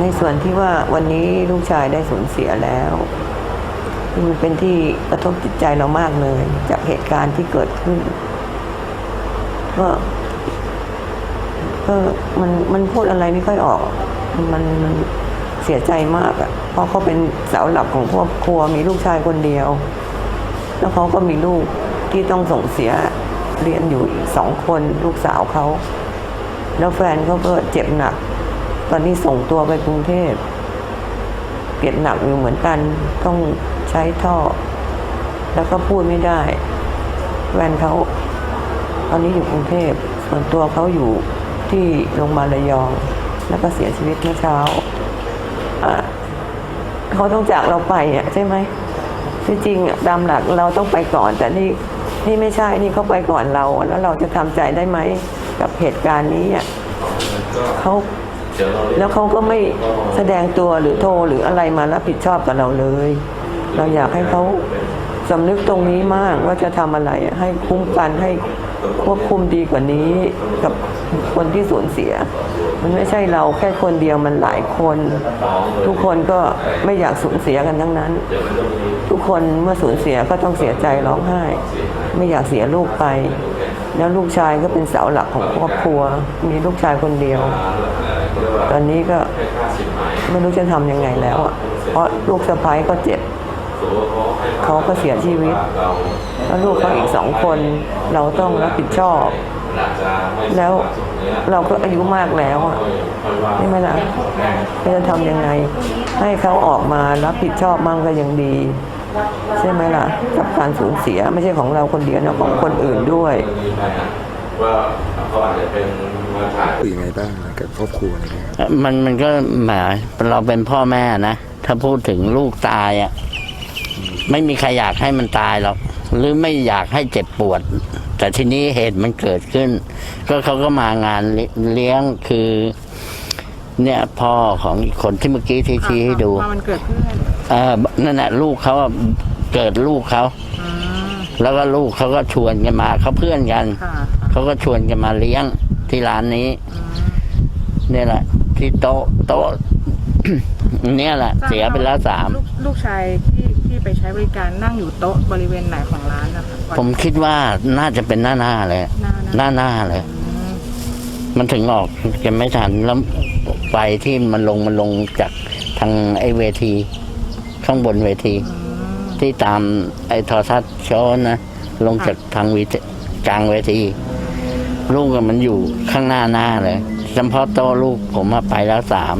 ในส่วนที่ว่าวันนี้ลูกชายได้สูญเสียแล้วมันเป็นที่กระทบจิตใจเรามากเลย จากเหตุการณ์ที่เกิดขึ้นก็ก็มันมันพูดอะไรไม่ค่อยออก มันมันเสียใจมากอะ่ะ เพราะเขาเป็นเสาหลักของครอบครัวมีลูกชายคนเดียว แล้วเขาก็มีลูกที่ต้องส่งเสียเรียนอยู่อีกสองคนลูกสาวเขา แล้วแฟนเขาก็เจ็บหนัก ตอนนี้ส่งตัวไปกรุงเทพเจ็บหนักอยู่เหมือนกัน ต้องใช้ท่อ แล้วก็พูดไม่ได้แฟนเขาตอนนี้อยู่กรุงเทพส่วนตัวเขาอยู่ที่โรงพยาบาลระยอง แล้วก็เสียชีวิตเมื่อเช้าเขาต้องจากเราไปอะใช่ไหมที่จริงอะตามหลักเราต้องไปก่อน แต่นี่นี่ไม่ใช่นี่เขาไปก่อนเรา แล้วเราจะทำใจได้ไหมกับเหตุการณ์นี้อะเขา แล้วเขาก็ไม่แสดงตัวหรือโทรหรืออะไรมารับผิดชอบกับเราเลย เราอยากให้เขาสำนึกตรงนี้มากว่าจะทำอะไรอะให้คุ้มกันให้ควบคุมดีกว่านี้กับคนที่สูญเสีย มันไม่ใช่เราแค่คนเดียวมันหลายคน ทุกคนก็ไม่อยากสูญเสียกันทั้งนั้น ทุกคนเมื่อสูญเสียก็ต้องเสียใจร้องไห้ ไม่อยากเสียลูกไป แล้วลูกชายก็เป็นเสาหลักของครอบครัว มีลูกชายคนเดียว ตอนนี้ก็ไม่รู้จะทำยังไงแล้วอะ เพราะลูกสะพ้ายก็เจ็บ เขาก็เสียชีวิต แล้วลูกเขาอีกสองคน เราต้องรับผิดชอบ แล้วเราก็อายุมากแล้วอะใช่ไหมล่ะจะทำยังไง ให้เขาออกมารับผิดชอบมั่งก็ยังดีใช่ไหมล่ะ กับการสูญเสียไม่ใช่ของเราคนเดียวนะของคนอื่นด้วย ว่าเขาอาจจะเป็นมาถ่ายคุยยังไงบ้างกับครอบครัวอะไรเงี้ยครับมันมันก็แหมเราเป็นพ่อแม่นะ ถ้าพูดถึงลูกตายอะไม่มีใครอยากให้มันตายหรอกหรือไม่อยากให้เจ็บปวด แต่ทีนี้เหตุมันเกิดขึ้น ก็เขาก็มางานเลี้ยงคือ เนี่ยพ่อของอีกคนที่เมื่อกี้ที่ชี้ให้ดูมามันเกิดเพื่อนเออนั่นแหละลูกเขาอะเกิดลูกเขาอืมแล้วก็ลูกเขาก็ชวนกันมาเขาเพื่อนกัน ค่ะ เขาก็ชวนกันมาเลี้ยงที่ร้านนี้อืมเนี่ยแหละ ที่โต๊ะโต๊ะเนี่ยแหละ เสียไปแล้วสามลูกลูกชายที่ที่ไปใช้บริการนั่งอยู่โต๊ะบริเวณไหนของร้านนะคะวันผมคิดว่าน่าจะเป็นหน้าหน้าเลย หน้าหน้าหน้าเลยอืมมันถึงออกกันไม่ทันแล้วไฟที่มันลงมันลงจากทางไอเวที ข้างบนเวทีอืมที่ตามไอโทอทัศน์โชว์นะลงจากทางวีทีกลางเวที ลูกอะมันอยู่ข้างหน้าหน้าเลยเฉพาะโต๊ะลูกผมมาไปแล้วสาม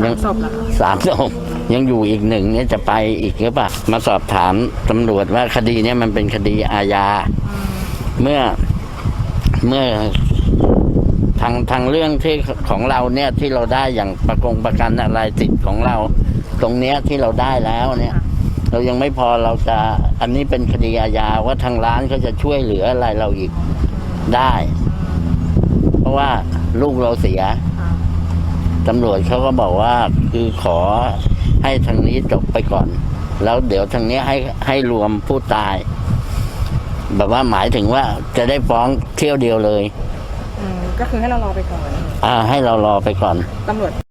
สายัมงศพเหรอคะสามศพยังอยู่อีกหนึ่งเนี่ยจะไปอีกหรือเปล่ามาสอบถามตำรวจว่าคดีเนี่ยมันเป็นคดีอาญา เมื่อเมื่อทางทางเรื่องที่ของเราเนี่ยที่เราได้อย่างประกงประกันอะไรสิทธิ์ของเรา ตรงเนี้ยที่เราได้แล้วเนี่ย เรายังไม่พอเราจะอันนี้เป็นคดีอาญาว่าทางร้านเขาจะช่วยเหลืออะไรเราอีกได้ เพราะว่าลูกเราเสียค่ะตำรวจเขาก็บอกว่าคือขอให้ทางนี้จบไปก่อน แล้วเดี๋ยวทางนี้ให้ให้รวมผู้ตาย แบบว่าหมายถึงว่าจะได้ฟ้องเที่ยวเดียวเลยอืมก็คือให้เรารอไปก่อน อ่า ให้เรารอไปก่อนตำรวจ